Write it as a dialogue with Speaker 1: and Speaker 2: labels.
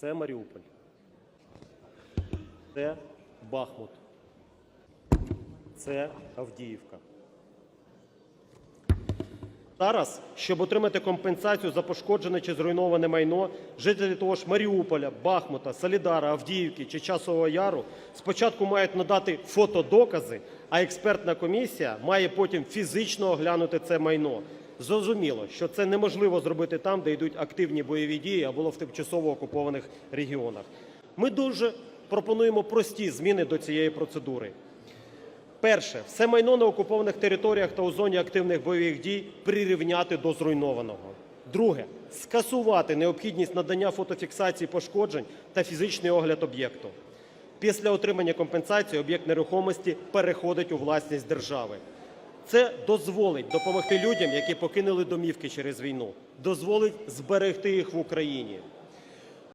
Speaker 1: Це Маріуполь. Це Бахмут. Це Авдіївка. Зараз, щоб отримати компенсацію за пошкоджене чи зруйноване майно, жителі того ж Маріуполя, Бахмута, Солідара, Авдіївки чи Часового Яру спочатку мають надати фотодокази, а експертна комісія має потім фізично оглянути це майно. Зрозуміло, що це неможливо зробити там, де йдуть активні бойові дії або в тимчасово окупованих регіонах. Ми дуже пропонуємо прості зміни до цієї процедури. Перше, все майно на окупованих територіях та у зоні активних бойових дій прирівняти до зруйнованого. Друге, скасувати необхідність надання фотофіксації пошкоджень та фізичний огляд об'єкту. Після отримання компенсації об'єкт нерухомості переходить у власність держави. Це дозволить допомогти людям, які покинули домівки через війну, дозволить зберегти їх в Україні.